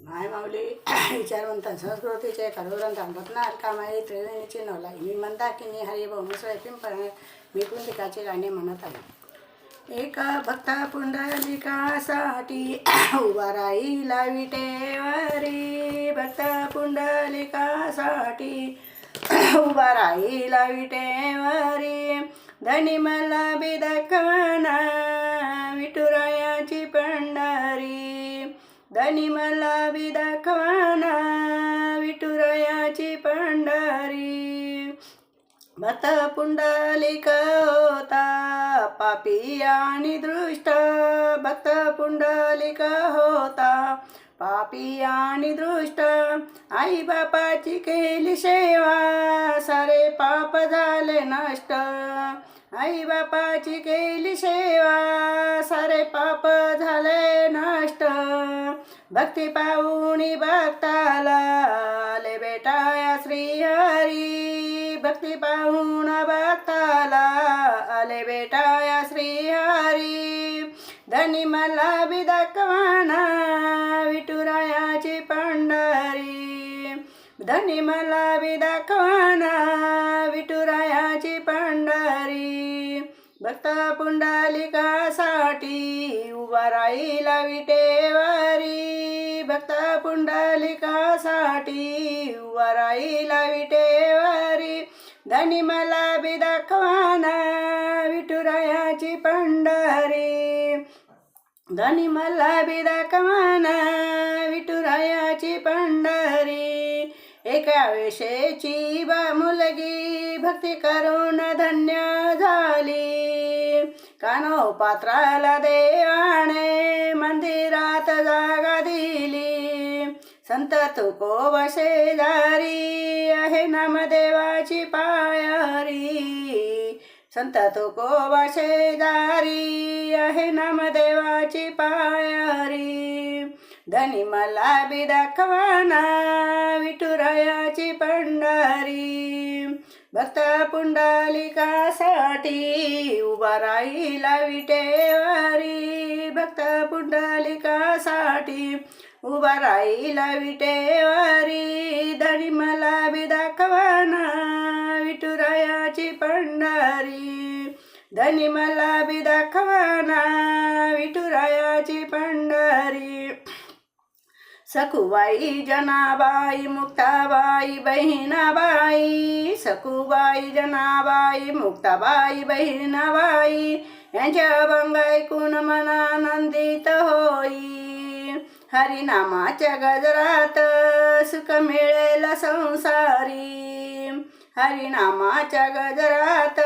माय माऊली विचारवंत संस्कृतीचे कडुग्रंथ रत्नार कामाई त्रिवेणीची नवलाई. मी मंदाकिनी हरिभाऊ मुसळे पिंपळ मी कुंदिकाचे गाणे म्हणत आहे. एका भक्ता पुंडलिकासाठी उभा राहीला विटेवरी. भक्त पुंडलिकासाठी उभा राहीला विटेवरी. धनी मला बिदकवना विठुरायाची पंढरी. धनी मला बिदकवना विठुरायाची पंढरी. भक्त पुंडलिक होता पापी आणि दृष्ट. भक्त पुंडलिक होता पापी आणि दृष्ट. आई बापाची केली सेवा सारे पाप झाले नष्ट. आई बापाची केली सेवा सारे पाप झाले नष्ट. भक्ती पाहुणी भक्ताला आले बेटा श्रीहरी। भक्ती पाहुण भक्ताला आले बेटाया श्रीहरी। धनी मला बी दाखवाना विठुरायाची पंढरी। धनी मला बी दाखवाना विठुरायाची पंढरी। भक्त पुंडलिकासाठी उभा राहिला विटेवारी. भक्त पुंडलिकासाठी उभा राहिला विटेवारी. धनी मला बी दाखवाना विठुरायाची पंढरी. धनी मला बी दाखवाना विठुरायाची पंढरी. एका वेशेची बा मुलगी भक्ती करून धन्य कानो पात्राला देवाने मंदिरात जागा दिली। संत तुको शेजारी आहे नामदेवाची पायरी। संत तुको शेजारी आहे नामदेवाची पायरी। धनी मला बी दाखवाना विठुरायाची पंढरी। भक्त पुंडलिकासाठी उभा राहिला विटेवारी. भक्त पुंडलिकासाठी उभा राहिला विटेवारी. धनी मला बी दाखवाना विठुरायाची पंढरी. धनी मला बी दाखवाना विठुरायाची पंढरी. सखुबाई जनाबाई मुक्ताबाई बहिणाबाई सखुबाई जनाबाई मुक्ताबाई बहिणाबाई यांच्या बंग ऐकून मनानंदित होई. हरिनामाच्या गजरात सुख मिळेल संसारी. हरिनामाच्या गजरात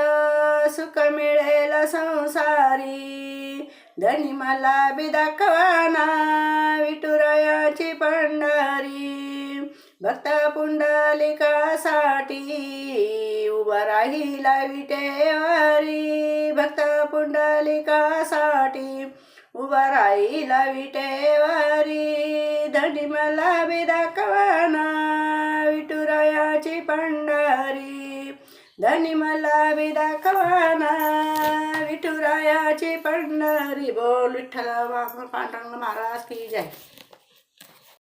सुख मिळेल संसारी. धनी मला बी दाखवाना विठुरायाची पंढरी. भक्त पुंडलिकासाठी उभा राहिला विटेवारी. भक्त पुंडलिकासाठी उभा राहिला विटेवारी. धनी मला बी दाखवाना विठुरायाची पंढरी. धनी मला बी दाखवाना विठुरायाची पंढरी. बोल विठ्ठल पांडुरंग महाराज की जय.